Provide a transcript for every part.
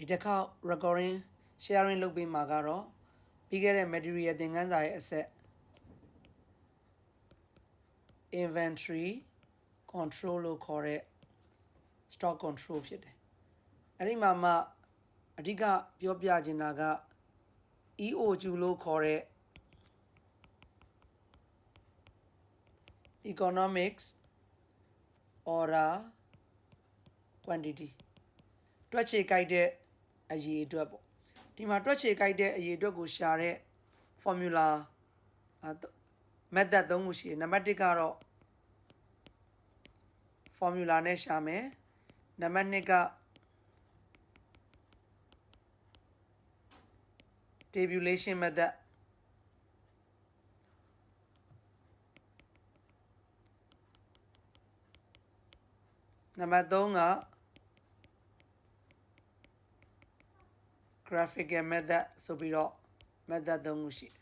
ဒီတစ်ခေါက် recording sharing လုပ်ပေးမှာကတော့ပြီးခဲ့တဲ့ material သင်ခန်းစာရဲ့အဆက် inventory control လို့ခေါ်တဲ့ stock control ဖြစ်တယ်အဲ့ဒီမှာမှအဓိကပြောပြချင်တာက EOQ လို့ခေါ်တဲ့ economics order quantity တွက်ချေကြိုက်တဲ့ အရေးအတွက်ပေါ့ဒီမှာတွက်ချေကြိုက်တဲ့အရေးအတွက်ကိုရှာတဲ့ formula အဲ method သုံးခုရှိတယ်နံပါတ်1ကတော့ formula နဲ့ရှာမယ်နံပါတ်2က tabulation method နံပါတ်3က graphical method ဆိုပြီးတော့ method သုံးခုရှိတယ်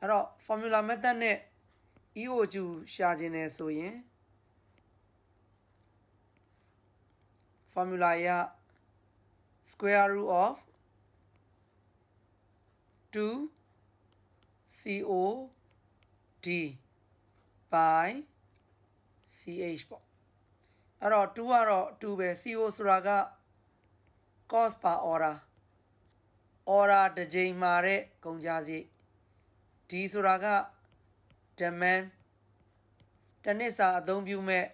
အဲ့တော့ formula method နဲ့ EOQ ရှာခြင်းနဲ့ဆိုရင် formula ရ square root of 2 COD by CH ပေါ့အဲ့တော့2ကတော့2ပဲ CO ဆိုတာက cost per order order တစ်ကြိမ်မှာတဲ့ကုန်ကြစရိတ် D ဆိုတာက demand တစ်နှစ်စာအသုံးပြုမဲ့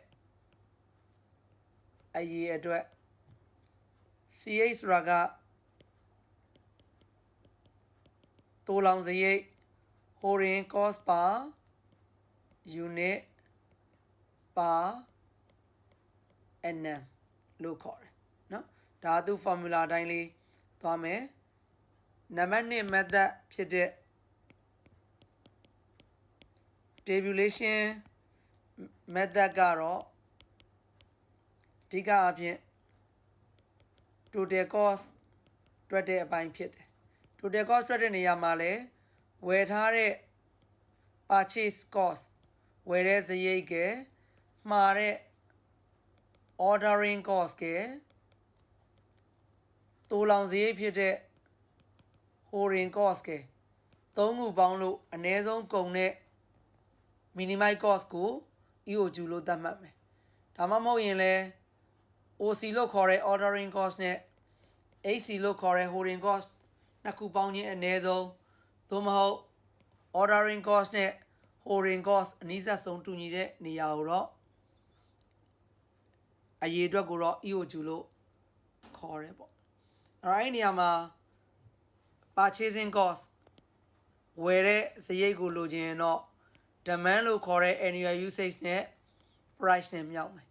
အရေးအတွက် CH ဆိုတာကတိုးလောင်စရိတ် holding cost per unit per annum လို့ခေါ်တယ်เนาะဒါသူ formula အတိုင်းလေးသွားမယ် နံပါတ်1 method ဖြစ်တဲ့ tabulation method ကတော့အဓိကအဖြစ် total cost တွက်တဲ့အပိုင်းဖြစ်တယ် total cost တွက်တဲ့နေရာမှာလဲဝယ်ထားတဲ့ purchase cost ဝယ်တဲ့စရိတ်ကမှားတဲ့ ordering cost ကတိုးလောင်စရိတ်ဖြစ်တဲ့ holding cost ကသုံးခုပေါင်းလို့အနည်းဆုံးကုန်တဲ့ minimum cost ကို EOQ လို့သတ်မှတ်မယ်ဒါမှမဟုတ်ရင်လဲ OC လို့ခေါ်တဲ့ ordering cost နဲ့ HC လို့ခေါ်တဲ့ holding cost နှစ်ခုပေါင်းခြင်းအနည်းဆုံးသို့မဟုတ် ordering cost နဲ့ holding cost အနည်းဆက်ဆုံးတူညီတဲ့နေရာကိုတော့အရေးအတွက်ကိုတော့ EOQ လို့ခေါ်ရဲပေါ့အဲ့တော့အဲ့ဒီနေရာမှာ purchasing cost ဝယ်တဲ့စရိတ်ကိုလိုချင်ရင်တော့ demand လို့ခေါ်တဲ့ annual usage နဲ့ price နဲ့မြောက်မယ်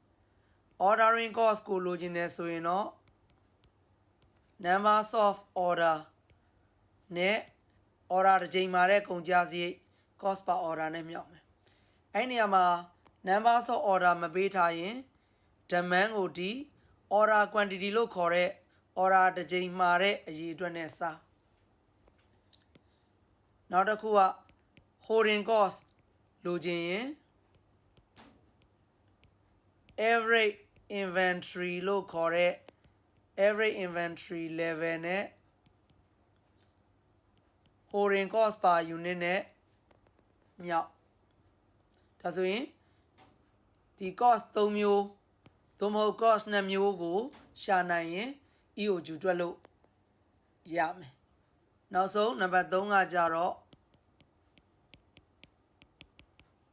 ordering cost ကိုလိုချင်တယ်ဆိုရင်တော့ numbers of order နဲ့ order တစ်ချိန်မှာတဲ့ကုန်ကျစရိတ် cost per order နဲ့မြောက်မယ်အဲ့နေရာမှာ numbers of order မပေးထားရင် demand ကိုဒီ order quantity လို့ခေါ်တဲ့ order တစ်ချိန်မှာတဲ့အရေးအတွက်နဲ့စာ နောက်တစ်ခုက holding cost လိုချင်ရင် average inventory လို့ခေါ်တဲ့ average inventory level နဲ့ holding cost per unit နဲ့မြောက်ဒါဆိုရင်ဒီ cost 3မျိုးသို့မဟုတ် cost 2မျိုးကိုရှာနိုင်ရင် EOQ တွက်လို့ရမယ် နောက်ဆုံးနံပါတ်3ကကြတော့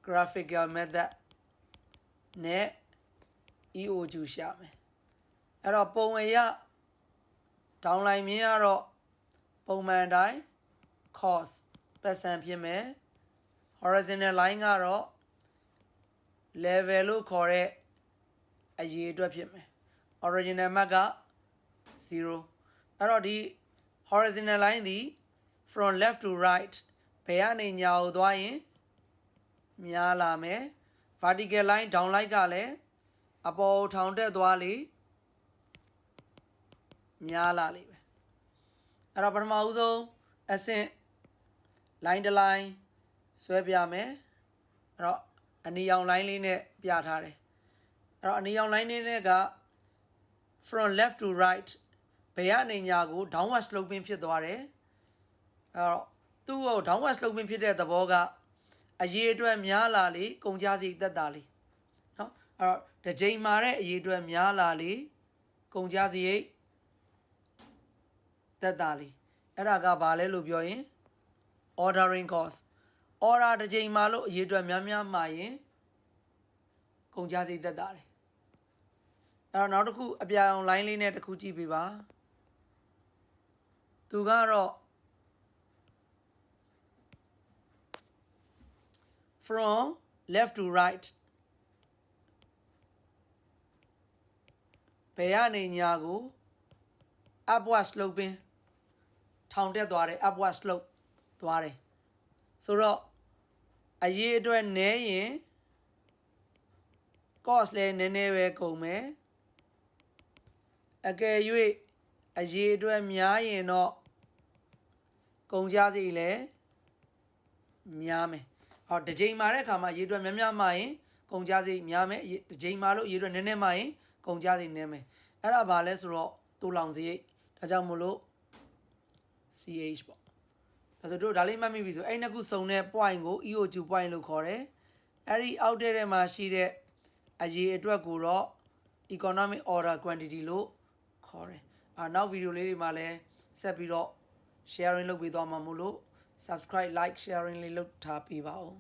graphical method နဲ့ EOQ ရှာမယ်အဲ့တော့ပုံအရ downline မြင်ရတော့ပုံမှန်တိုင်း cos ပတ်စံဖြစ်မယ် horizontal line ကတော့ level လို့ခေါ်တဲ့အရေးအတွက်ဖြစ်မယ် original mark က0အဲ့တော့ဒီ horizontal line ဒီ from left to right ဘယ်ကနေညာကိုသွားရင်များလာမယ် vertical line down line ကလည်းအပေါ်ထောင်တက်သွားလေများလာလိမ့်မယ်အဲ့တော့ပထမဦးဆုံးအဆင့် line တစ် line ဆွဲပြမယ်အဲ့တော့အနီရောင် line လေးနဲ့ပြထားတယ်အဲ့တော့အနီရောင် line လေးနဲ့က from left to right ဘယ်ကနေညာကို downward sloping ဖြစ်သွားတယ်အဲ့တော့သူ့ကို downward sloping ဖြစ်တဲ့သဘောကအရေးအတွက်များလာလေကုန်ကြစည်သက်သာလေနော်အဲ့တော့တစ်ချိန်မှာတဲ့အရေးအတွက်များလာလေကုန်ကြစည်သက်သာလေအဲ့ဒါကဘာလဲလို့ပြောရင် ordering cost order တစ်ချိန်မှာလို့အရေးအတွက်များများမှာရင်ကုန်ကြစည်သက်သာတယ်အဲ့တော့နောက်တစ်ခုအပြာရောင် line လေးနဲ့တစ်ခုကြည့်ပေးပါ သူကတော့ from left to right ဘယ်ကနေညာကို upward sloping ထောင်တက်သွားတယ် upward slope သွားတယ်ဆိုတော့အရေးအတွက်နည်းရင် cost လည်းနည်းနည်းပဲကုန်မယ်အကယ်၍အရေးအတွက်များရင်တော့ ကုန်ကြစည်လည်းများမယ်ဟောတစ်ချိန်မှာတဲ့အခါမှာရေအတွက်များများမှရင်ကုန်ကြစည်များမယ်တစ်ချိန်မှာလို့ရေအတွက်နည်းနည်းမှရင်ကုန်ကြစည်နည်းမယ်အဲ့ဒါဘာလဲဆိုတော့တူလောင်စရိတ်ဒါကြောင့်မို့လို့ CH ပေါ့ဒါဆိုတို့ဒါလေးမှတ်မိပြီဆိုအဲ့နှစ်ခုစုံတဲ့ point ကို EOQ point လို့ခေါ်တယ်အဲ့ဒီအောက်တဲ့ထဲမှာရှိတဲ့အရေးအတွက်ကိုတော့ economic order quantity လို့ခေါ်တယ်အာနောက်ဗီဒီယိုလေးတွေမှာလည်းဆက်ပြီးတော့ sharing လုပ်ပေးသွားမှာမို့လို့ subscribe like sharing လေးလုပ်ထားပေးပါဦး